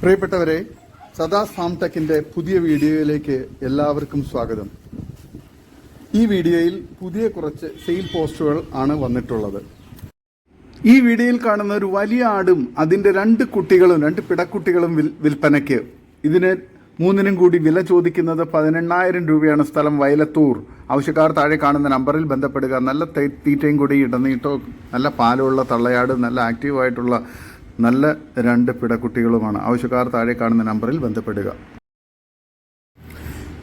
പ്രിയപ്പെട്ടവരെ സദാ ഫാം ടെക്കിന്റെ പുതിയ വീഡിയോയിലേക്ക് എല്ലാവർക്കും സ്വാഗതം. ഈ വീഡിയോയിൽ പുതിയ കുറച്ച് സെയിൽ പോസ്റ്റുകൾ ആണ് വന്നിട്ടുള്ളത്. ഈ വീഡിയോയിൽ കാണുന്ന ഒരു വലിയ ആടും അതിന്റെ രണ്ട് കുട്ടികളും രണ്ട് പിടക്കുട്ടികളും വിൽ- വിൽപ്പനയ്ക്ക്. ഇതിന് മൂന്നിനും കൂടി വില ചോദിക്കുന്നത് പതിനെണ്ണായിരം രൂപയാണ് സ്ഥലം വയലത്തൂർ. ആവശ്യക്കാർ താഴെ കാണുന്ന നമ്പറിൽ ബന്ധപ്പെടുക. നല്ല തീറ്റയും കൂടി ഇടനീട്ടോ നല്ല പാലുള്ള തള്ളയാട് നല്ല ആക്റ്റീവായിട്ടുള്ള നല്ല രണ്ട് പിടക്കുട്ടികളുമാണ്. ആവശ്യക്കാർ താഴെ കാണുന്ന നമ്പറിൽ ബന്ധപ്പെടുക.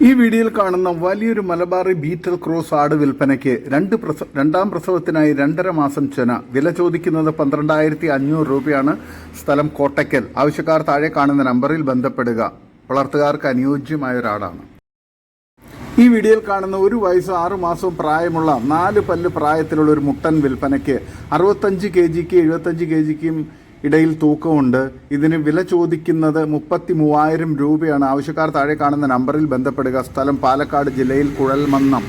ഈ വീഡിയോയിൽ കാണുന്ന വലിയൊരു മലബാറി ബീറ്റൽ ക്രോസ് ആട് വിൽപ്പനയ്ക്ക് രണ്ട് പ്രസവ രണ്ടാം പ്രസവത്തിനായി രണ്ടര മാസം ചെന. വില ചോദിക്കുന്നത് പന്ത്രണ്ടായിരത്തി അഞ്ഞൂറ് രൂപയാണ് സ്ഥലം കോട്ടയ്ക്കൽ. ആവശ്യക്കാർ താഴെ കാണുന്ന നമ്പറിൽ ബന്ധപ്പെടുക. വളർത്തുകാർക്ക് അനുയോജ്യമായ ഒരാടാണ് ഈ വീഡിയോയിൽ കാണുന്ന ഒരു വയസ്സ് ആറു മാസവും പ്രായമുള്ള നാല് പല്ല് പ്രായത്തിലുള്ള ഒരു മുട്ടൻ വിൽപ്പനയ്ക്ക് അറുപത്തഞ്ച് കെ ജിക്ക് എഴുപത്തഞ്ച് കെ ജിക്കും ഇടയിൽ തൂക്കമുണ്ട്. ഇതിന് വില ചോദിക്കുന്നത് മുപ്പത്തി മൂവായിരം രൂപയാണ്. ആവശ്യക്കാർ താഴെ കാണുന്ന നമ്പറിൽ ബന്ധപ്പെടുക. സ്ഥലം പാലക്കാട് ജില്ലയിൽ കുഴൽമന്നം.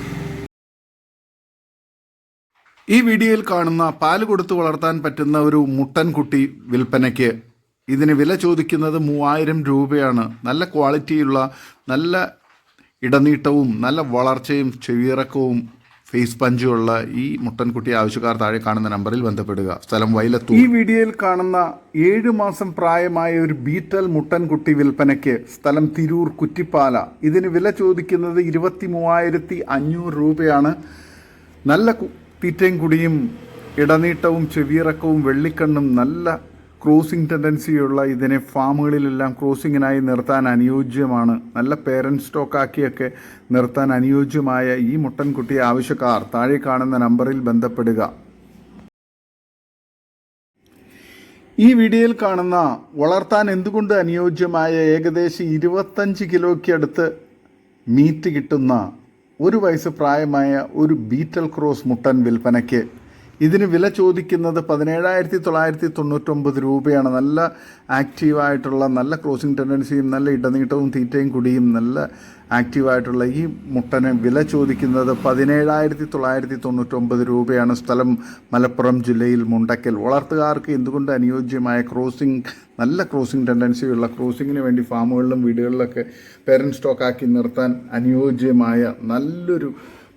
ഈ വീഡിയോയിൽ കാണുന്ന പാൽ കൊടുത്തു വളർത്താൻ പറ്റുന്ന ഒരു മുട്ടൻകുട്ടി വിൽപ്പനയ്ക്ക് ഇതിന് വില ചോദിക്കുന്നത് മൂവായിരം രൂപയാണ്. നല്ല ക്വാളിറ്റിയുള്ള നല്ല ഇടനീട്ടവും നല്ല വളർച്ചയും ചെവിയിറക്കവും ഫേസ് പഞ്ചുമുള്ള ഈ മുട്ടൻകുട്ടി ആവശ്യക്കാർ താഴെ കാണുന്ന നമ്പറിൽ ബന്ധപ്പെടുക. സ്ഥലം വൈലത്തൂർ ഈ വീഡിയോയിൽ കാണുന്ന ഏഴു മാസം പ്രായമായ ഒരു ബീറ്റൽ മുട്ടൻകുട്ടി വിൽപ്പനയ്ക്ക് സ്ഥലം തിരൂർ കുറ്റിപ്പാല. ഇതിന് വില ചോദിക്കുന്നത് ഇരുപത്തി മൂവായിരത്തി അഞ്ഞൂറ് രൂപയാണ്. നല്ല തീറ്റയും കുടിയും ഇടനീട്ടവും ചെവിയിറക്കവും വെള്ളിക്കണ്ണും നല്ല ക്രോസിംഗ് ടെൻഡൻസിയുള്ള ഇതിനെ ഫാമുകളിലെല്ലാം ക്രോസിങ്ങിനായി നിർത്താൻ അനുയോജ്യമാണ്. നല്ല പേരന്റ് സ്റ്റോക്കാക്കിയൊക്കെ നിർത്താൻ അനുയോജ്യമായ ഈ മുട്ടൻകുട്ടി ആവശ്യക്കാർ താഴെ കാണുന്ന നമ്പറിൽ ബന്ധപ്പെടുക. ഈ വീഡിയോയിൽ കാണുന്ന വളർത്താൻ എന്തുകൊണ്ട് അനുയോജ്യമായ ഏകദേശം ഇരുപത്തഞ്ച് കിലോയ്ക്ക് അടുത്ത് മീറ്റ് കിട്ടുന്ന ഒരു വയസ്സ് പ്രായമായ ഒരു ബീറ്റൽ ക്രോസ് മുട്ടൻ വിൽപ്പനയ്ക്ക് ഇതിന് വില ചോദിക്കുന്നത് പതിനേഴായിരത്തി തൊള്ളായിരത്തി തൊണ്ണൂറ്റൊമ്പത് രൂപയാണ്. നല്ല ആക്റ്റീവായിട്ടുള്ള നല്ല ക്രോസിംഗ് ടെൻഡൻസിയും നല്ല ഇടനീട്ടവും തീറ്റയും കുടിയും നല്ല ആക്റ്റീവായിട്ടുള്ള ഈ മുട്ടന് വില ചോദിക്കുന്നത് പതിനേഴായിരത്തി തൊള്ളായിരത്തി തൊണ്ണൂറ്റൊമ്പത് രൂപയാണ് സ്ഥലം മലപ്പുറം ജില്ലയിൽ മുണ്ടക്കൽ. വളർത്തുകാർക്ക് എന്തുകൊണ്ട് അനുയോജ്യമായ ക്രോസിംഗ് നല്ല ക്രോസിംഗ് ടെൻഡൻസിയുള്ള ക്രോസിങ്ങിന് വേണ്ടി ഫാമുകളിലും വീടുകളിലൊക്കെ പേരന്റ് സ്റ്റോക്കാക്കി നിർത്താൻ അനുയോജ്യമായ നല്ലൊരു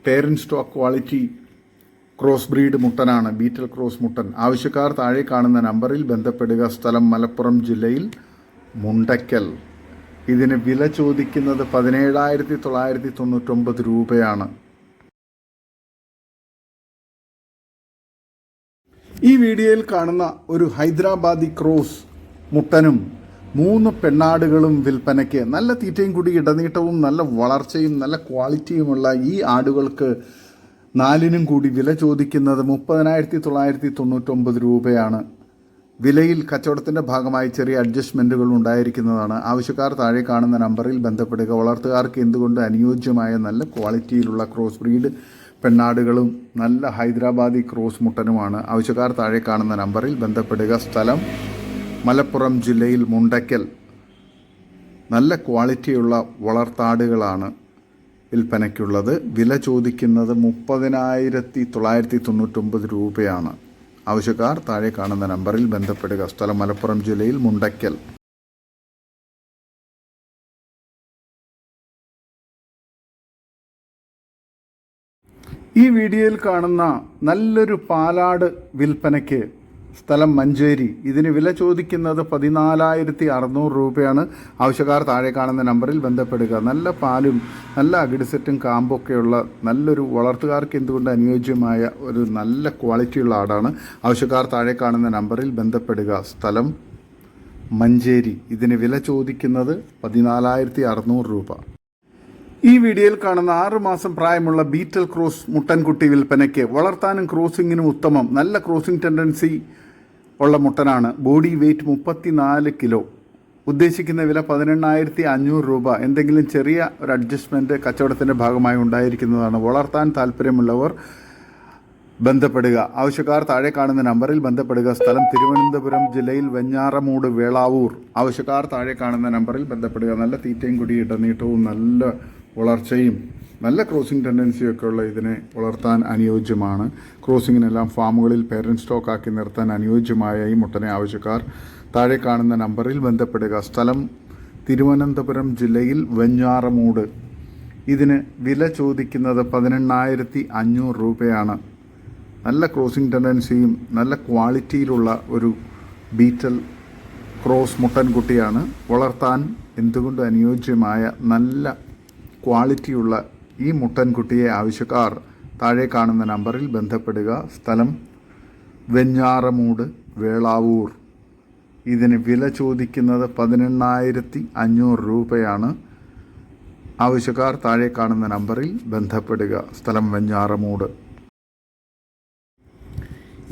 parent stock quality cross breed മുട്ടനാണ്. Beetal cross മുട്ടൻ. ആവശ്യക്കാർ താഴെ കാണുന്ന നമ്പറിൽ ബന്ധപ്പെടുക. സ്ഥലം മലപ്പുറം ജില്ലയിൽ മുണ്ടയ്ക്കൽ. ഇതിന് വില ചോദിക്കുന്നത് പതിനേഴായിരത്തി തൊള്ളായിരത്തി തൊണ്ണൂറ്റൊമ്പത് രൂപയാണ്. ഈ വീഡിയോയിൽ കാണുന്ന ഒരു ഹൈദരാബാദി ക്രോസ് മുട്ടനും മൂന്ന് പെണ്ണാടുകളും വിൽപ്പനയ്ക്ക് നല്ല തീറ്റയും കൂടി ഇടനീട്ടവും നല്ല വളർച്ചയും നല്ല ക്വാളിറ്റിയുമുള്ള ഈ ആടുകൾക്ക് നാലിനും കൂടി വില ചോദിക്കുന്നത് മുപ്പതിനായിരത്തി തൊള്ളായിരത്തി തൊണ്ണൂറ്റൊമ്പത് രൂപയാണ്. വിലയിൽ കച്ചവടത്തിന്റെ ഭാഗമായി ചെറിയ അഡ്ജസ്റ്റ്മെന്റുകൾ ഉണ്ടായിരിക്കുന്നതാണ്. ആവശ്യക്കാർ താഴെ കാണുന്ന നമ്പറിൽ ബന്ധപ്പെടുക. വളർത്തുകാർക്ക് എന്തുകൊണ്ട് അനുയോജ്യമായ നല്ല ക്വാളിറ്റിയിലുള്ള ക്രോസ് ബ്രീഡ് പെണ്ണാടുകളും നല്ല ഹൈദരാബാദി ക്രോസ് മുട്ടനുമാണ്. ആവശ്യക്കാർ താഴെ കാണുന്ന നമ്പറിൽ ബന്ധപ്പെടുക. സ്ഥലം മലപ്പുറം ജില്ലയിൽ മുണ്ടയ്ക്കൽ. നല്ല ക്വാളിറ്റിയുള്ള വളർത്താടുകളാണ്. വിൽപ്പനയ്ക്കുള്ളത്. വില ചോദിക്കുന്നത് മുപ്പതിനായിരത്തി തൊള്ളായിരത്തി തൊണ്ണൂറ്റൊമ്പത് രൂപയാണ്. ആവശ്യക്കാർ താഴെ കാണുന്ന നമ്പറിൽ ബന്ധപ്പെടുക. സ്ഥലം മലപ്പുറം ജില്ലയിൽ മുണ്ടയ്ക്കൽ ഈ വീഡിയോയിൽ കാണുന്ന നല്ലൊരു പാലാട് വിൽപ്പനയ്ക്ക് സ്ഥലം മഞ്ചേരി. ഇതിന് വില ചോദിക്കുന്നത് പതിനാലായിരത്തി അറുന്നൂറ് രൂപയാണ്. ആവശ്യക്കാർ താഴെ കാണുന്ന നമ്പറിൽ ബന്ധപ്പെടുക. നല്ല പാലും നല്ല അകിടിസെറ്റും കാമ്പൊക്കെയുള്ള നല്ലൊരു വളർത്തുകാർക്ക് എന്തുകൊണ്ട് അനുയോജ്യമായ ഒരു നല്ല ക്വാളിറ്റിയുള്ള ആടാണ്? ആവശ്യക്കാർ താഴെ കാണുന്ന നമ്പറിൽ ബന്ധപ്പെടുക. സ്ഥലം മഞ്ചേരി. ഇതിന് വില ചോദിക്കുന്നത് പതിനാലായിരത്തി അറുന്നൂറ് രൂപ. ഈ വീഡിയോയിൽ കാണുന്ന ആറു മാസം പ്രായമുള്ള ബീറ്റൽ ക്രോസ് മുട്ടൻകുട്ടി വിൽപ്പനയ്ക്ക് വളർത്താനും ക്രോസിങ്ങിനും ഉത്തമം. നല്ല ക്രോസിംഗ് ടെൻഡൻസി ഉള്ള മുട്ടനാണ്. ബോഡി വെയ്റ്റ് മുപ്പത്തിനാല് കിലോ. ഉദ്ദേശിക്കുന്ന വില പതിനെണ്ണായിരത്തി അഞ്ഞൂറ് രൂപ. എന്തെങ്കിലും ചെറിയ ഒരു അഡ്ജസ്റ്റ്മെന്റ് കച്ചവടത്തിന്റെ ഭാഗമായി ഉണ്ടായിരിക്കുന്നതാണ്. വളർത്താൻ താല്പര്യമുള്ളവർ ബന്ധപ്പെടുക. ആവശ്യക്കാർ താഴെ കാണുന്ന നമ്പറിൽ ബന്ധപ്പെടുക. സ്ഥലം തിരുവനന്തപുരം ജില്ലയിൽ വെഞ്ഞാറമൂട് വേളാവൂർ. ആവശ്യക്കാർ താഴെ കാണുന്ന നമ്പറിൽ ബന്ധപ്പെടുക. നല്ല തീറ്റയും കുടി ഇടനീട്ടവും നല്ല വളർച്ചയും നല്ല ക്രോസിംഗ് ടെൻഡൻസിയൊക്കെ ഉള്ള ഇതിനെ വളർത്താൻ അനുയോജ്യമാണ്. ക്രോസിങ്ങിനെല്ലാം ഫാമുകളിൽ പേരന്റ് സ്റ്റോക്ക് ആക്കി നിർത്താൻ അനുയോജ്യമായ ഈ മുട്ടനെ ആവശ്യക്കാർ താഴെ കാണുന്ന നമ്പറിൽ ബന്ധപ്പെടുക. സ്ഥലം തിരുവനന്തപുരം ജില്ലയിൽ വെഞ്ഞാറമൂട്. ഇതിന് വില ചോദിക്കുന്നത് പതിനെണ്ണായിരത്തി അഞ്ഞൂറ് രൂപയാണ്. നല്ല ക്രോസിംഗ് ടെൻഡൻസിയും നല്ല ക്വാളിറ്റിയിലുള്ള ഒരു ബീറ്റൽ ക്രോസ് മുട്ടൻകുട്ടിയാണ് വളർത്താൻ എന്തുകൊണ്ട് അനുയോജ്യമായ നല്ല ക്വാളിറ്റിയുള്ള ഈ മുട്ടൻകുട്ടിയെ ആവശ്യക്കാർ താഴെ കാണുന്ന നമ്പറിൽ ബന്ധപ്പെടുക. സ്ഥലം വെഞ്ഞാറമൂട് വേളാവൂർ. ഇതിന് വില ചോദിക്കുന്നത് പതിനെണ്ണായിരത്തി അഞ്ഞൂറ് രൂപയാണ്. ആവശ്യക്കാർ താഴെ കാണുന്ന നമ്പറിൽ ബന്ധപ്പെടുക. സ്ഥലം വെഞ്ഞാറമൂട്.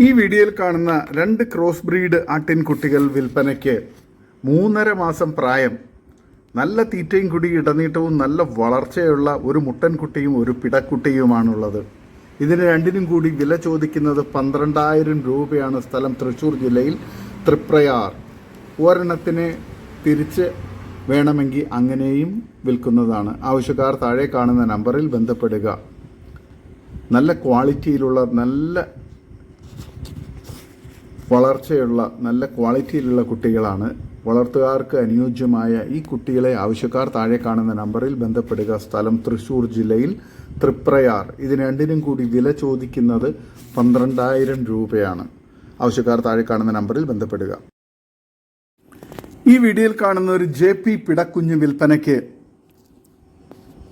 ഈ വീഡിയോയിൽ കാണുന്ന രണ്ട് ക്രോസ് ബ്രീഡ് ആട്ടിൻകുട്ടികൾ വിൽപ്പനയ്ക്ക് മൂന്നര മാസം പ്രായം. നല്ല തീറ്റയും കുടി ഇടനീട്ടവും നല്ല വളർച്ചയുള്ള ഒരു മുട്ടൻകുട്ടിയും ഒരു പിടക്കുട്ടിയുമാണുള്ളത്. ഇതിന് രണ്ടിനും കൂടി വില ചോദിക്കുന്നത് പന്ത്രണ്ടായിരം രൂപയാണ് സ്ഥലം തൃശ്ശൂർ ജില്ലയിൽ തൃപ്രയാർ. ഒരെണ്ണത്തിന് തിരിച്ച് വേണമെങ്കിൽ അങ്ങനെയും വിൽക്കുന്നതാണ്. ആവശ്യക്കാർ താഴെ കാണുന്ന നമ്പറിൽ ബന്ധപ്പെടുക. നല്ല ക്വാളിറ്റിയിലുള്ള നല്ല വളർച്ചയുള്ള നല്ല ക്വാളിറ്റിയിലുള്ള കുട്ടികളാണ് വളർത്തുകാർക്ക് അനുയോജ്യമായ ഈ കുട്ടികളെ ആവശ്യക്കാർ താഴെ കാണുന്ന നമ്പറിൽ ബന്ധപ്പെടുക. സ്ഥലം തൃശൂർ ജില്ലയിൽ തൃപ്രയാർ. ഇതിന് രണ്ടിനും കൂടി വില ചോദിക്കുന്നത് പന്ത്രണ്ടായിരം രൂപയാണ്. ആവശ്യക്കാർ താഴെ കാണുന്ന നമ്പറിൽ ബന്ധപ്പെടുക. ഈ വീഡിയോയിൽ കാണുന്ന ഒരു ജെ പി പിടക്കുഞ്ഞ് വിൽപ്പനയ്ക്ക്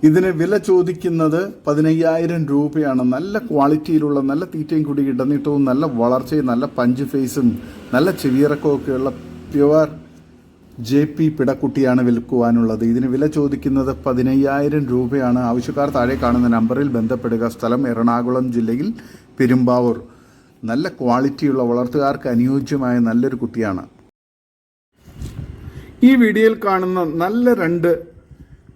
ഇതിന് വില ചോദിക്കുന്നത് പതിനയ്യായിരം രൂപയാണ്. നല്ല ക്വാളിറ്റിയിലുള്ള നല്ല തീറ്റയും കൂടി ഇടനീട്ടവും നല്ല വളർച്ചയും നല്ല പഞ്ച് ഫേസും നല്ല ചെവിയിറക്കവും ഒക്കെയുള്ള പ്യുവർ ജെ പി പിടക്കുട്ടിയാണ് വിൽക്കുവാനുള്ളത്. ഇതിന് വില ചോദിക്കുന്നത് പതിനയ്യായിരം രൂപയാണ്. ആവശ്യക്കാർ താഴെ കാണുന്ന നമ്പറിൽ ബന്ധപ്പെടുക. സ്ഥലം എറണാകുളം ജില്ലയിൽ പെരുമ്പാവൂർ. നല്ല ക്വാളിറ്റിയുള്ള വളർത്തുകാർക്ക് അനുയോജ്യമായ നല്ലൊരു കുട്ടിയാണ്. ഈ വീഡിയോയിൽ കാണുന്ന നല്ല രണ്ട്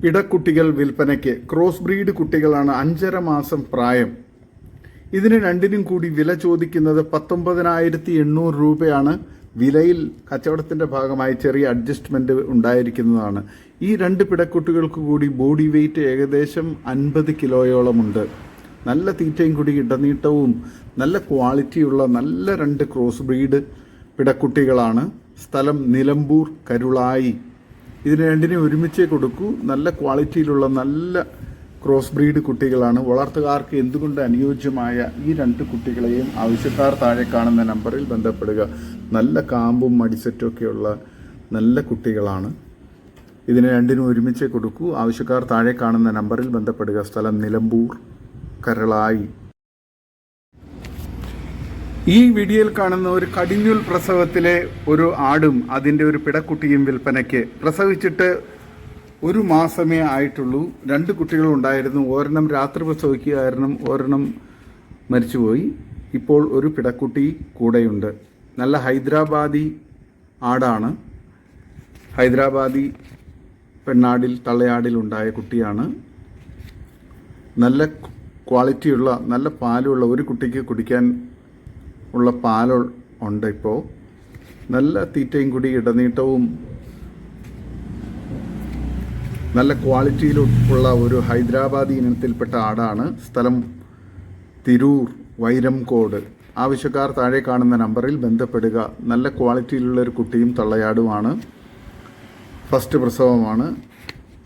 ഇടക്കുട്ടികൾ വിൽപ്പനയ്ക്ക് ക്രോസ് ബ്രീഡ് കുട്ടികളാണ് അഞ്ചര മാസം പ്രായം. ഇതിന് രണ്ടിനും കൂടി വില ചോദിക്കുന്നത് പത്തൊമ്പതിനായിരത്തി എണ്ണൂറ് രൂപയാണ്. വിലയിൽ കച്ചവടത്തിന്റെ ഭാഗമായി ചെറിയ അഡ്ജസ്റ്റ്മെന്റ് ഉണ്ടായിരിക്കുന്നതാണ്. ഈ രണ്ട് പിടക്കുട്ടികൾക്ക് കൂടി ബോഡി വെയ്റ്റ് ഏകദേശം അൻപത് കിലോയോളമുണ്ട് നല്ല തീറ്റയും കൂടി ഇടനീട്ടവും നല്ല ക്വാളിറ്റിയുള്ള നല്ല രണ്ട് ക്രോസ് ബ്രീഡ് പിടക്കുട്ടികളാണ്. സ്ഥലം നിലമ്പൂർ കരുളായി. ഇതിന് രണ്ടിനെ ഒരുമിച്ചേ കൊടുക്കൂ. നല്ല ക്വാളിറ്റിയിലുള്ള നല്ല ക്രോസ് ബ്രീഡ് കുട്ടികളാണ്. വളർത്തുകാർക്ക് എന്തുകൊണ്ട് അനുയോജ്യമായ ഈ രണ്ട് കുട്ടികളെയും ആവശ്യക്കാർ താഴെ കാണുന്ന നമ്പറിൽ ബന്ധപ്പെടുക? നല്ല കാമ്പും മടിസെറ്റും ഒക്കെയുള്ള നല്ല കുട്ടികളാണ്. ഇതിനെ രണ്ടിനും ഒരുമിച്ച് കൊടുക്കൂ. ആവശ്യക്കാർ താഴെ കാണുന്ന നമ്പറിൽ ബന്ധപ്പെടുക. സ്ഥലം നിലമ്പൂർ കരളായി. ഈ വീഡിയോയിൽ കാണുന്ന ഒരു കടിഞ്ഞുൽ പ്രസവത്തിലെ ഒരു ആടും അതിന്റെ ഒരു പിടക്കുട്ടിയും വിൽപ്പനയ്ക്ക് പ്രസവിച്ചിട്ട് ഒരു മാസമേ ആയിട്ടുള്ളൂ. രണ്ട് കുട്ടികളുണ്ടായിരുന്നു ഒരെണ്ണം രാത്രി പ്രസവിക്കുകയായിരുന്നു. ഒരെണ്ണം മരിച്ചുപോയി. ഇപ്പോൾ ഒരു പിടക്കുട്ടി കൂടെയുണ്ട്. നല്ല ഹൈദരാബാദി ആടാണ്. ഹൈദരാബാദി പെണ്ണാടിൽ തള്ളയാടിൽ ഉണ്ടായ കുട്ടിയാണ്. നല്ല ക്വാളിറ്റിയുള്ള നല്ല പാലുള്ള ഒരു കുട്ടിക്ക് കുടിക്കാൻ ഉള്ള പാൽ ഉണ്ട് ഇപ്പോൾ നല്ല തീറ്റയും കൂടി ഇടനീട്ടവും നല്ല ക്വാളിറ്റിയിലുള്ള ഒരു ഹൈദരാബാദി ഇനത്തിൽപ്പെട്ട ആടാണ്. സ്ഥലം തിരൂർ വൈരംകോട്. ആവശ്യക്കാർ താഴെ കാണുന്ന നമ്പറിൽ ബന്ധപ്പെടുക. നല്ല ക്വാളിറ്റിയിലുള്ള ഒരു കുട്ടിയും തള്ളയാടുമാണ്. ഫസ്റ്റ് പ്രസവമാണ്.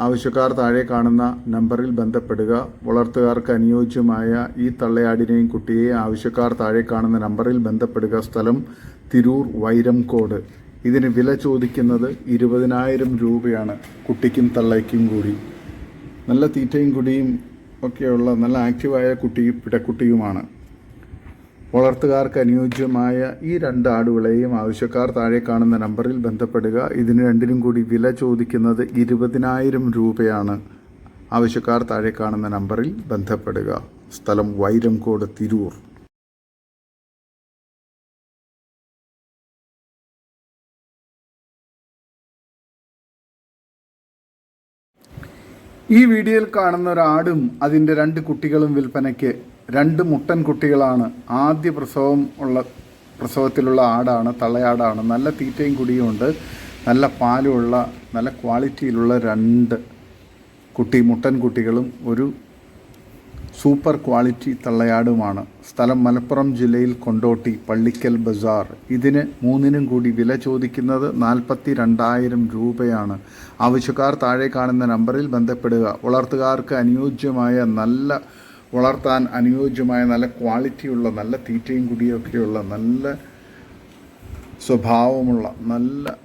ആവശ്യക്കാർ താഴെ കാണുന്ന നമ്പറിൽ ബന്ധപ്പെടുക. വളർത്തുകാർക്ക് അനുയോജ്യമായ ഈ തള്ളയാടിനെയും കുട്ടിയെയും ആവശ്യക്കാർ താഴെ കാണുന്ന നമ്പറിൽ ബന്ധപ്പെടുക. സ്ഥലം തിരൂർ വൈരംകോട്. ഇതിന് വില ചോദിക്കുന്നത് ഇരുപതിനായിരം രൂപയാണ്. കുട്ടിക്കും തള്ളയ്ക്കും കൂടി. നല്ല തീറ്റയും കുടിയും ഒക്കെയുള്ള നല്ല ആക്റ്റീവായ കുട്ടിയും പിടക്കുട്ടിയുമാണ്. വളർത്തുകാർക്ക് അനുയോജ്യമായ ഈ രണ്ട് ആടുകളെയും ആവശ്യക്കാർ താഴെ കാണുന്ന നമ്പറിൽ ബന്ധപ്പെടുക. ഇതിന് രണ്ടിനും കൂടി വില ചോദിക്കുന്നത് ഇരുപതിനായിരം രൂപയാണ്. ആവശ്യക്കാർ താഴെ കാണുന്ന നമ്പറിൽ ബന്ധപ്പെടുക. സ്ഥലം വൈരംകോട് തിരൂർ. ഈ വീഡിയോയിൽ കാണുന്ന ഒരാടും അതിന്റെ രണ്ട് കുട്ടികളും വിൽപ്പനയ്ക്ക് രണ്ട് മുട്ടൻ കുട്ടികളാണ് ആദ്യ പ്രസവം ഉള്ള പ്രസവത്തിലുള്ള ആടാണ് തള്ളയാടാണ്. നല്ല തീറ്റയും കുടിയുമുണ്ട് നല്ല പാലുമുള്ള നല്ല ക്വാളിറ്റിയിലുള്ള രണ്ട് കുട്ടി മുട്ടൻ കുട്ടികളും ഒരു സൂപ്പർ ക്വാളിറ്റി തള്ളയാടുമാണ്. സ്ഥലം മലപ്പുറം ജില്ലയിൽ കൊണ്ടോട്ടി പള്ളിക്കൽ ബസാർ. ഇതിന് മൂന്നിനും കൂടി വില ചോദിക്കുന്നത് നാൽപ്പത്തി രണ്ടായിരം രൂപയാണ്. ആവശ്യക്കാർ താഴെ കാണുന്ന നമ്പറിൽ ബന്ധപ്പെടുക. വളർത്തുകാർക്ക് അനുയോജ്യമായ നല്ല വളർത്താൻ അനുയോജ്യമായ നല്ല ക്വാളിറ്റിയുള്ള നല്ല തീറ്റയും കുടിയൊക്കെയുള്ള നല്ല സ്വഭാവമുള്ള നല്ല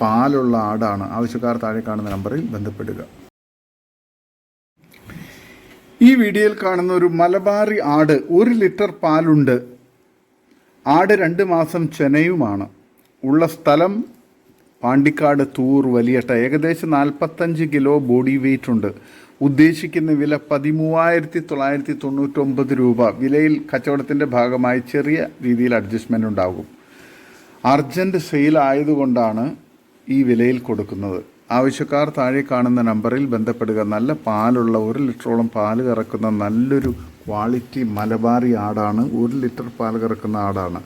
പാലുള്ള ആടാണ് ആവശ്യക്കാർ താഴെ കാണുന്ന നമ്പറിൽ ബന്ധപ്പെടുക. ഈ വീഡിയോയിൽ കാണുന്ന ഒരു മലബാറി ആട് ഒരു ലിറ്റർ പാലുണ്ട്. ആട് രണ്ട് മാസം ചെനയുമാണ്. ഉള്ള സ്ഥലം പാണ്ടിക്കാട് തൂർ വലിയട്ട. ഏകദേശം നാൽപ്പത്തഞ്ച് കിലോ ബോഡി വെയിറ്റ് ഉണ്ട്. ഉദ്ദേശിക്കുന്ന വില പതിമൂവായിരത്തി തൊള്ളായിരത്തി തൊണ്ണൂറ്റൊമ്പത് രൂപ. വിലയിൽ കച്ചവടത്തിന്റെ ഭാഗമായി ചെറിയ രീതിയിൽ അഡ്ജസ്റ്റ്മെന്റ് ഉണ്ടാകും. അർജന്റ് സെയിൽ ആയതുകൊണ്ടാണ് ഈ വിലയിൽ കൊടുക്കുന്നത്. ആവശ്യക്കാർ താഴെ കാണുന്ന നമ്പറിൽ ബന്ധപ്പെടുക. നല്ല പാലുള്ള ഒരു ലിറ്ററോളം പാൽ കറക്കുന്ന നല്ലൊരു ക്വാളിറ്റി മലബാറി ആടാണ്. ഒരു ലിറ്റർ പാൽ കറക്കുന്ന ആടാണ്.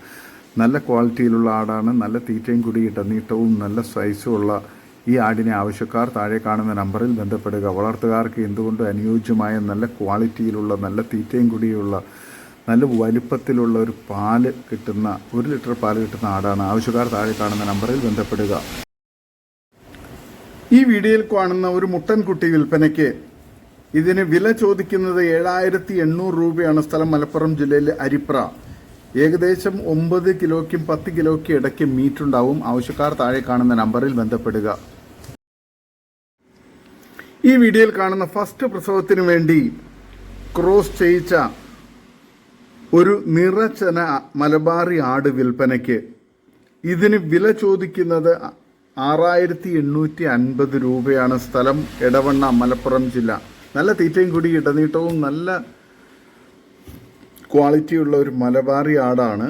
നല്ല ക്വാളിറ്റിയിലുള്ള ആടാണ്. നല്ല തീറ്റയും കുടി ഇടനീട്ടവും നല്ല സൈസുമുള്ള ഈ ആടിനെ ആവശ്യക്കാർ താഴെ കാണുന്ന നമ്പറിൽ ബന്ധപ്പെടുക. വളർത്തുകാർക്ക് എന്തുകൊണ്ട് അനുയോജ്യമായ നല്ല ക്വാളിറ്റിയിലുള്ള നല്ല തീറ്റയും കുടിയുള്ള നല്ല വലിപ്പത്തിലുള്ള ഒരു പാൽ കിട്ടുന്ന ഒരു ലിറ്റർ പാൽ കിട്ടുന്ന ആടാണ് ആവശ്യക്കാർ താഴെ കാണുന്ന നമ്പറിൽ ബന്ധപ്പെടുക. ഈ വീഡിയോയിൽ കാണുന്ന ഒരു മുട്ടൻകുട്ടി വിൽപ്പനയ്ക്ക് ഇതിന് വില ചോദിക്കുന്നത് ഏഴായിരത്തി എണ്ണൂറ് രൂപയാണ് സ്ഥലം മലപ്പുറം ജില്ലയിലെ അരിപ്ര. ഏകദേശം ഒമ്പത് കിലോയ്ക്കും പത്ത് കിലോയ്ക്കും ഇടയ്ക്ക് മീറ്റ് ഉണ്ടാവും. ആവശ്യക്കാർ താഴെ കാണുന്ന നമ്പറിൽ ബന്ധപ്പെടുക. ഈ വീഡിയോയിൽ കാണുന്ന ഫസ്റ്റ് പ്രസവത്തിന് വേണ്ടി ക്രോസ് ചെയ്യിച്ച ഒരു നിറച്ചന മലബാറി ആട് വിൽപ്പനയ്ക്ക് ഇതിന് വില ചോദിക്കുന്നത് ആറായിരത്തി എണ്ണൂറ്റി അൻപത് രൂപയാണ് സ്ഥലം എടവണ്ണ മലപ്പുറം ജില്ല. നല്ല തീറ്റയും കൂടി ഇടനീട്ടവും നല്ല ക്വാളിറ്റിയുള്ള ഒരു മലബാറി ആടാണ്.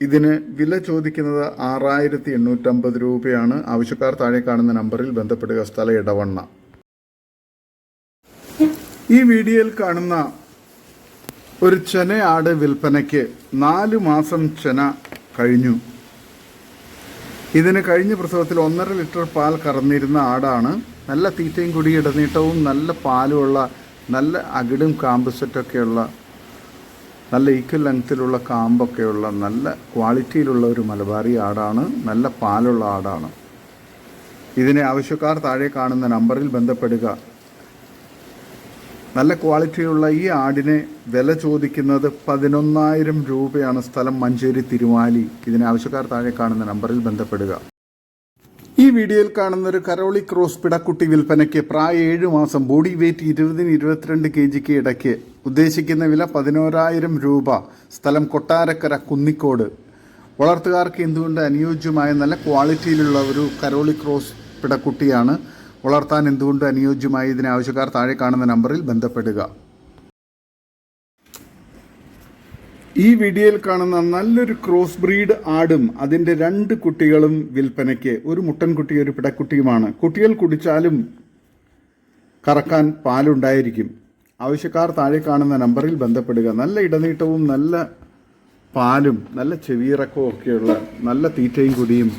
ഇതിന് വില ചോദിക്കുന്നത് ആറായിരത്തി എണ്ണൂറ്റമ്പത് രൂപയാണ്. ആവശ്യക്കാർ താഴെ കാണുന്ന നമ്പറിൽ ബന്ധപ്പെടുക. സ്ഥലം ഇടവണ്ണ ഈ വീഡിയോയിൽ കാണുന്ന ഒരു ചെന ആട് വിൽപ്പനയ്ക്ക് നാല് മാസം ചെന കഴിഞ്ഞു. ഇതിന് കഴിഞ്ഞ പ്രസവത്തിൽ ഒന്നര ലിറ്റർ പാൽ കറന്നിരുന്ന ആടാണ്. നല്ല തീറ്റയും കുടി ഇടനീട്ടവും നല്ല പാലുമുള്ള നല്ല അകിടും കാമ്പ് സെറ്റൊക്കെയുള്ള നല്ല ഈക്വൽ ലെങ്ത്തിലുള്ള കാമ്പൊക്കെയുള്ള നല്ല ക്വാളിറ്റിയിലുള്ള ഒരു മലബാറി ആടാണ്. നല്ല പാലുള്ള ആടാണ്. ഇതിനെ ആവശ്യക്കാർ താഴെ കാണുന്ന നമ്പറിൽ ബന്ധപ്പെടുക. നല്ല ക്വാളിറ്റിയുള്ള ഈ ആടിനെ വില ചോദിക്കുന്നത് പതിനൊന്നായിരം രൂപയാണ് സ്ഥലം മഞ്ചേരി തിരുവാലി. ഇതിന് ആവശ്യക്കാർ താഴെ കാണുന്ന നമ്പറിൽ ബന്ധപ്പെടുക. ഈ വീഡിയോയിൽ കാണുന്ന ഒരു കരോളി ക്രോസ് പിടക്കുട്ടി വിൽപ്പനയ്ക്ക് പ്രായ ഏഴ് മാസം ബോഡി വെയ്റ്റ് ഇരുപതിന് ഇരുപത്തിരണ്ട് കെ ജിക്ക് ഇടയ്ക്ക്. ഉദ്ദേശിക്കുന്ന വില പതിനോരായിരം രൂപ സ്ഥലം കൊട്ടാരക്കര കുന്നിക്കോട്. വളർത്തുകാർക്ക് എന്തുകൊണ്ട് അനുയോജ്യമായ നല്ല ക്വാളിറ്റിയിലുള്ള ഒരു കരോളി ക്രോസ് പിടക്കുട്ടിയാണ് വളർത്താൻ എന്തുകൊണ്ട് അനുയോജ്യമായി ഇതിന് ആവശ്യക്കാർ താഴെ കാണുന്ന നമ്പറിൽ ബന്ധപ്പെടുക. ഈ വീഡിയോയിൽ കാണുന്ന നല്ലൊരു ക്രോസ് ബ്രീഡ് ആടും അതിന്റെ രണ്ട് കുട്ടികളും വിൽപ്പനയ്ക്ക്. ഒരു മുട്ടൻകുട്ടി ഒരു പിടക്കുട്ടിയുമാണ്. കുട്ടികൾ കുടിച്ചാലും കറക്കാൻ പാലുണ്ടായിരിക്കും. ആവശ്യക്കാർ താഴെ കാണുന്ന നമ്പറിൽ ബന്ധപ്പെടുക. നല്ല ഇടനീട്ടവും നല്ല പാലും നല്ല ചെവിയിറക്കവും ഒക്കെയുള്ള നല്ല തീറ്റയും കുടിയും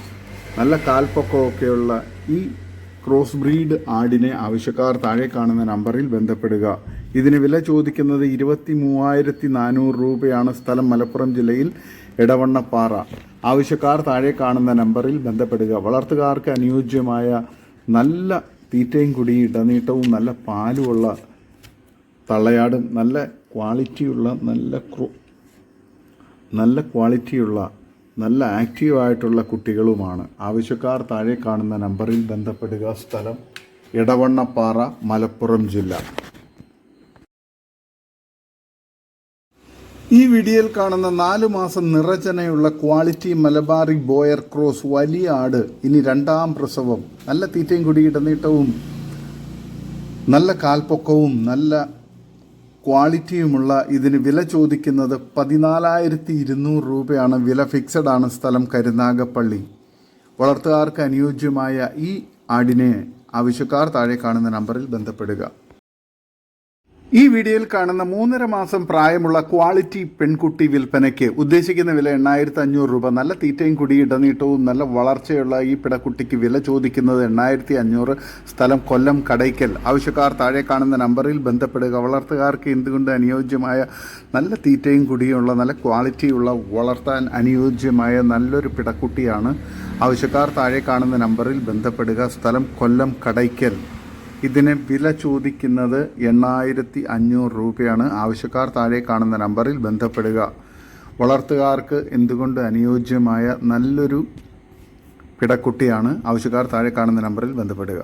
നല്ല കാൽപ്പൊക്കവും ഒക്കെയുള്ള ഈ ക്രോസ് ബ്രീഡ് ആടിനെ ആവശ്യക്കാർ താഴെ കാണുന്ന നമ്പറിൽ ബന്ധപ്പെടുക. ഇതിന് വില ചോദിക്കുന്നത് ഇരുപത്തി മൂവായിരത്തി നാനൂറ് രൂപയാണ് സ്ഥലം മലപ്പുറം ജില്ലയിൽ എടവണ്ണപ്പാറ. ആവശ്യക്കാർ താഴെ കാണുന്ന നമ്പറിൽ ബന്ധപ്പെടുക. വളർത്തുകാർക്ക് അനുയോജ്യമായ നല്ല തീറ്റയും കുടി ഇടനീട്ടവും നല്ല പാലുമുള്ള തള്ളയാടും നല്ല ക്വാളിറ്റിയുള്ള നല്ല ക്രോ നല്ല ക്വാളിറ്റിയുള്ള നല്ല ആക്റ്റീവായിട്ടുള്ള കുട്ടികളുമാണ്. ആവശ്യക്കാർ താഴെ കാണുന്ന നമ്പറിൽ ബന്ധപ്പെടുക. സ്ഥലം ഇടവണ്ണപ്പാറ മലപ്പുറം ജില്ല. ഈ വീഡിയോയിൽ കാണുന്ന നാല് മാസം നിറചനയുള്ള ക്വാളിറ്റി മലബാറി ബോയർ ക്രോസ് വലിയ ആട് ഇനി രണ്ടാം പ്രസവം. നല്ല തീറ്റയും കുടി നീട്ടവും നല്ല കാൽപ്പൊക്കവും നല്ല ക്വാളിറ്റിയുമുള്ള ഇതിന് വില ചോദിക്കുന്നത് പതിനാലായിരത്തി ഇരുന്നൂറ് രൂപയാണ്. വില ഫിക്സഡ് ആണ് സ്ഥലം കരുനാഗപ്പള്ളി. വളർത്തുകാർക്ക് അനുയോജ്യമായ ഈ ആടിനെ ആവശ്യക്കാർ താഴെ കാണുന്ന നമ്പറിൽ ബന്ധപ്പെടുക. ഈ വീഡിയോയിൽ കാണുന്ന മൂന്നര മാസം പ്രായമുള്ള ക്വാളിറ്റി പെൺകുട്ടി വിൽപ്പനയ്ക്ക് ഉദ്ദേശിക്കുന്ന വില എണ്ണായിരത്തി അഞ്ഞൂറ് രൂപ. നല്ല തീറ്റയും കുടി ഇടനീട്ടവും നല്ല വളർച്ചയുള്ള ഈ പിടക്കുട്ടിക്ക് വില ചോദിക്കുന്നത് എണ്ണായിരത്തി അഞ്ഞൂറ് സ്ഥലം കൊല്ലം കടയ്ക്കൽ. ആവശ്യക്കാർ താഴെ കാണുന്ന നമ്പറിൽ ബന്ധപ്പെടുക. വളർത്തുകാർക്ക് എന്തുകൊണ്ട് അനുയോജ്യമായ നല്ല തീറ്റയും കുടിയുള്ള നല്ല ക്വാളിറ്റിയുള്ള വളർത്താൻ അനുയോജ്യമായ നല്ലൊരു പിടക്കുട്ടിയാണ്? ആവശ്യക്കാർ താഴെ കാണുന്ന നമ്പറിൽ ബന്ധപ്പെടുക. സ്ഥലം കൊല്ലം കടയ്ക്കൽ. ഇതിന് വില ചോദിക്കുന്നത് എണ്ണായിരത്തി അഞ്ഞൂറ് രൂപയാണ്. ആവശ്യക്കാർ താഴെ കാണുന്ന നമ്പറിൽ ബന്ധപ്പെടുക. വളർത്തുകാർക്ക് എന്തുകൊണ്ട് അനുയോജ്യമായ നല്ലൊരു പിടക്കുട്ടിയാണ്? ആവശ്യക്കാർ താഴെ കാണുന്ന നമ്പറിൽ ബന്ധപ്പെടുക.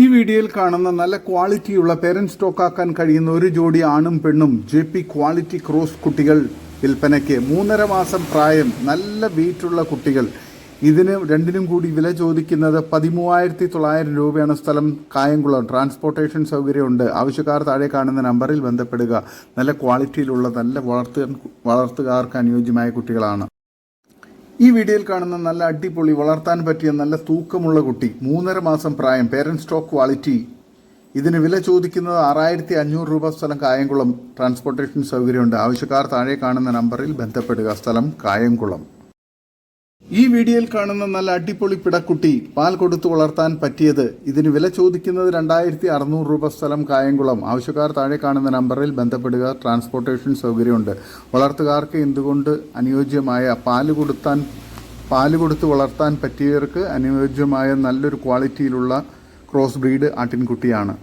ഈ വീഡിയോയിൽ കാണുന്ന നല്ല ക്വാളിറ്റിയുള്ള പേരന്റ് സ്റ്റോക്കാക്കാൻ കഴിയുന്ന ഒരു ജോഡി ആണും പെണ്ണും ജെ പി ക്വാളിറ്റി ക്രോസ് കുട്ടികൾ വിൽപ്പനയ്ക്ക് മൂന്നര മാസം പ്രായം നല്ല വെയിറ്റുള്ള കുട്ടികൾ. ഇതിന് രണ്ടിനും കൂടി വില ചോദിക്കുന്നത് പതിമൂവായിരത്തി തൊള്ളായിരം രൂപയാണ് സ്ഥലം കായംകുളം. ട്രാൻസ്പോർട്ടേഷൻ സൗകര്യമുണ്ട്. ആവശ്യക്കാർ താഴെ കാണുന്ന നമ്പറിൽ ബന്ധപ്പെടുക. നല്ല ക്വാളിറ്റിയിലുള്ള നല്ല വളർത്തു വളർത്തുകാർക്ക് അനുയോജ്യമായ കുട്ടികളാണ്. ഈ വീഡിയോയിൽ കാണുന്ന നല്ല അടിപൊളി വളർത്താൻ പറ്റിയ നല്ല തൂക്കമുള്ള കുട്ടി മൂന്നര മാസം പ്രായം പേരന്റ് സ്റ്റോക്ക് ക്വാളിറ്റി ഇതിന് വില ചോദിക്കുന്നത് ആറായിരത്തി അഞ്ഞൂറ് രൂപ സ്ഥലം കായംകുളം. ട്രാൻസ്പോർട്ടേഷൻ സൗകര്യമുണ്ട്. ആവശ്യക്കാർ താഴെ കാണുന്ന നമ്പറിൽ ബന്ധപ്പെടുക. സ്ഥലം കായംകുളം. ഈ വീഡിയോയിൽ കാണുന്ന നല്ല അടിപൊളി പിടക്കുട്ടി പാൽ കൊടുത്തു വളർത്താൻ പറ്റിയത് ഇതിന് വില ചോദിക്കുന്നത് രണ്ടായിരത്തി അറുന്നൂറ് രൂപ സ്ഥലം കായംകുളം. ആവശ്യക്കാർ താഴെ കാണുന്ന നമ്പറിൽ ബന്ധപ്പെടുക. ട്രാൻസ്പോർട്ടേഷൻ സൗകര്യമുണ്ട്. വളർത്തുകാർക്ക് എന്തുകൊണ്ട് അനുയോജ്യമായ പാൽ കൊടുത്താൻ പാൽ കൊടുത്ത് വളർത്താൻ പറ്റിയവർക്ക് അനുയോജ്യമായ നല്ലൊരു ക്വാളിറ്റിയിലുള്ള ക്രോസ് ബ്രീഡ് ആട്ടിൻകുട്ടിയാണ്.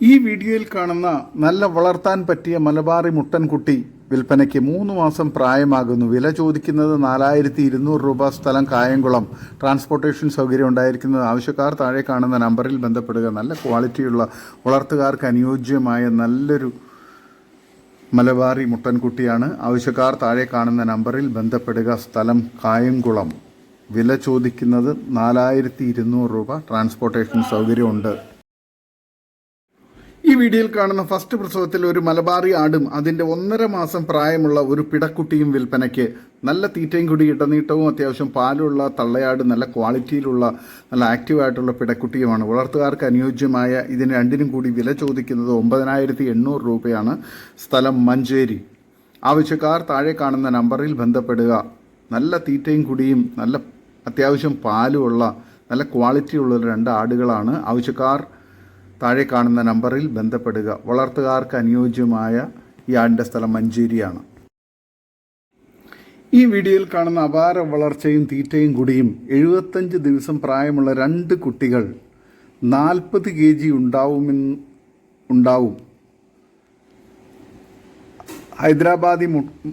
ഈ വീഡിയോയിൽ കാണുന്ന നല്ല വളർത്താൻ പറ്റിയ മലബാറി മുട്ടൻകുട്ടി വിൽപ്പനയ്ക്ക് മൂന്ന് മാസം പ്രായമാകുന്നു. വില ചോദിക്കുന്നത് നാലായിരത്തി ഇരുന്നൂറ് രൂപ സ്ഥലം കായംകുളം. ട്രാൻസ്പോർട്ടേഷൻ സൗകര്യം ഉണ്ടായിരിക്കുന്നത് ആവശ്യക്കാർ താഴെ കാണുന്ന നമ്പറിൽ ബന്ധപ്പെടുക. നല്ല ക്വാളിറ്റിയുള്ള വളർത്തുകാർക്ക് അനുയോജ്യമായ നല്ലൊരു മലബാറി മുട്ടൻകുട്ടിയാണ്. ആവശ്യക്കാർ താഴെ കാണുന്ന നമ്പറിൽ ബന്ധപ്പെടുക. സ്ഥലം കായംകുളം. വില ചോദിക്കുന്നത് നാലായിരത്തി ഇരുന്നൂറ് രൂപ. ട്രാൻസ്പോർട്ടേഷൻ സൗകര്യമുണ്ട്. ഈ വീഡിയോയിൽ കാണുന്ന ഫസ്റ്റ് പ്രസവത്തിൽ ഒരു മലബാറി ആടും അതിന്റെ ഒന്നര മാസം പ്രായമുള്ള ഒരു പിടക്കുട്ടിയും വിൽപ്പനയ്ക്ക് നല്ല തീറ്റയും കൂടി ഇടനീട്ടവും അത്യാവശ്യം പാലുള്ള തള്ളയാട് നല്ല ക്വാളിറ്റിയിലുള്ള നല്ല ആക്റ്റീവായിട്ടുള്ള പിടക്കുട്ടിയുമാണ്. വളർത്തുകാർക്ക് അനുയോജ്യമായ ഇതിന് രണ്ടിനും കൂടി വില ചോദിക്കുന്നത് ഒമ്പതിനായിരത്തി എണ്ണൂറ് രൂപയാണ്. സ്ഥലം മഞ്ചേരി. ആവശ്യക്കാർ താഴെ കാണുന്ന നമ്പറിൽ ബന്ധപ്പെടുക. നല്ല തീറ്റയും കുടിയും നല്ല അത്യാവശ്യം പാലുമുള്ള നല്ല ക്വാളിറ്റിയുള്ള രണ്ട് ആടുകളാണ്. ആവശ്യക്കാർ താഴെ കാണുന്ന നമ്പറിൽ ബന്ധപ്പെടുക. വളർത്തുകാർക്ക് അനുയോജ്യമായ ഈ ആടിന്റെ സ്ഥലം മഞ്ചേരിയാണ്. ഈ വീഡിയോയിൽ കാണുന്ന അപാര വളർച്ചയും തീറ്റയും കൂടിയും എഴുപത്തഞ്ച് ദിവസം പ്രായമുള്ള രണ്ട് കുട്ടികൾ നാൽപ്പത് കെ ജി ഉണ്ടാവുമെന്ന് ഉണ്ടാവും. ഹൈദരാബാദി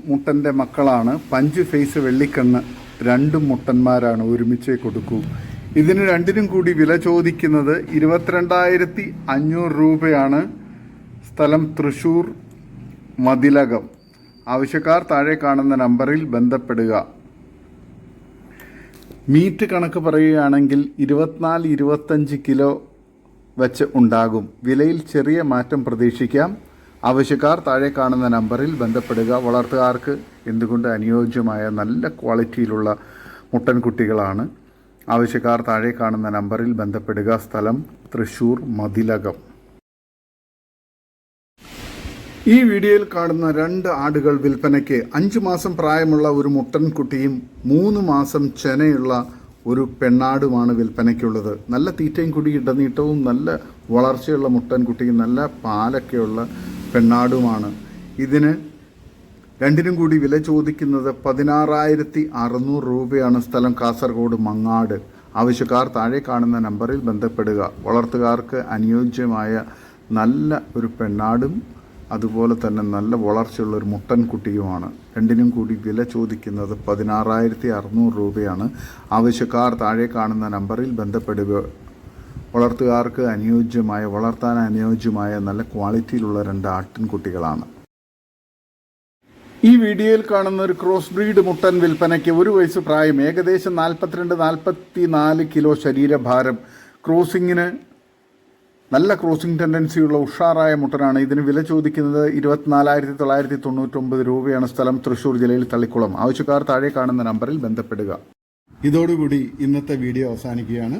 മുട്ടന്റെ മക്കളാണ്. പഞ്ച് ഫേസ് വെള്ളിക്കണ്ണ് രണ്ടും മുട്ടന്മാരാണ്. ഒരുമിച്ചേ കൊടുക്കൂ. ഇതിന് രണ്ടിനും കൂടി വില ചോദിക്കുന്നത് ഇരുപത്തിരണ്ടായിരത്തി അഞ്ഞൂറ് രൂപയാണ്. സ്ഥലം തൃശൂർ മതിലകം. ആവശ്യക്കാർ താഴെ കാണുന്ന നമ്പറിൽ ബന്ധപ്പെടുക. മീറ്റ് കണക്ക് പറയുകയാണെങ്കിൽ ഇരുപത്തിനാല് ഇരുപത്തഞ്ച് കിലോ വച്ച് ഉണ്ടാകും. വിലയിൽ ചെറിയ മാറ്റം പ്രതീക്ഷിക്കാം. ആവശ്യക്കാർ താഴെ കാണുന്ന നമ്പറിൽ ബന്ധപ്പെടുക. വളർത്തുകാർക്ക് എന്തുകൊണ്ട് അനുയോജ്യമായ നല്ല ക്വാളിറ്റിയിലുള്ള മുട്ടൻകുട്ടികളാണ്? ആവശ്യക്കാർ താഴെ കാണുന്ന നമ്പറിൽ ബന്ധപ്പെടുക. സ്ഥലം തൃശൂർ മതിലകം. ഈ വീഡിയോയിൽ കാണുന്ന രണ്ട് ആടുകൾ വിൽപ്പനയ്ക്ക് അഞ്ചു മാസം പ്രായമുള്ള ഒരു മുട്ടൻകുട്ടിയും മൂന്ന് മാസം ചെനയുള്ള ഒരു പെണ്ണാടുമാണ് വിൽപ്പനയ്ക്കുള്ളത്. നല്ല തീറ്റയും കുടി ഇടനീട്ടവും നല്ല വളർച്ചയുള്ള മുട്ടൻകുട്ടിയും നല്ല പാലൊക്കെയുള്ള പെണ്ണാടുമാണ്. ഇതിന് രണ്ടിനും കൂടി വില ചോദിക്കുന്നത് പതിനാറായിരത്തി അറുന്നൂറ് രൂപയാണ്. സ്ഥലം കാസർഗോഡ് മങ്ങാട്. ആവശ്യക്കാർ താഴെ കാണുന്ന നമ്പറിൽ ബന്ധപ്പെടുക. വളർത്തുകാർക്ക് അനുയോജ്യമായ നല്ല ഒരു പെണ്ണാടും അതുപോലെ തന്നെ നല്ല വളർച്ചയുള്ള ഒരു മുട്ടൻകുട്ടിയുമാണ്. രണ്ടിനും കൂടി വില ചോദിക്കുന്നത് പതിനാറായിരത്തി അറുന്നൂറ് രൂപയാണ്. ആവശ്യക്കാർ താഴെ കാണുന്ന നമ്പറിൽ ബന്ധപ്പെടുക. വളർത്തുകാർക്ക് അനുയോജ്യമായ വളർത്താൻ അനുയോജ്യമായ നല്ല ക്വാളിറ്റിയിലുള്ള രണ്ട് ആട്ടിൻകുട്ടികളാണ്. ഈ വീഡിയോയിൽ കാണുന്ന ഒരു ക്രോസ് ബ്രീഡ് മുട്ടൻ വിൽപ്പനയ്ക്ക് ഒരു വയസ്സ് പ്രായം ഏകദേശം നാൽപ്പത്തിരണ്ട് നാൽപ്പത്തി നാല് കിലോ ശരീരഭാരം. ക്രോസിങ്ങിന് നല്ല ക്രോസിംഗ് ടെൻഡൻസിയുള്ള ഉഷാറായ മുട്ടനാണ്. ഇതിന് വില ചോദിക്കുന്നത് ഇരുപത്തിനാലായിരത്തി തൊള്ളായിരത്തി തൊണ്ണൂറ്റൊമ്പത് രൂപയാണ്. സ്ഥലം തൃശ്ശൂർ ജില്ലയിൽ തളിക്കുളം. ആവശ്യക്കാർ താഴെ കാണുന്ന നമ്പറിൽ ബന്ധപ്പെടുക. ഇതോടുകൂടി ഇന്നത്തെ വീഡിയോ അവസാനിക്കുകയാണ്.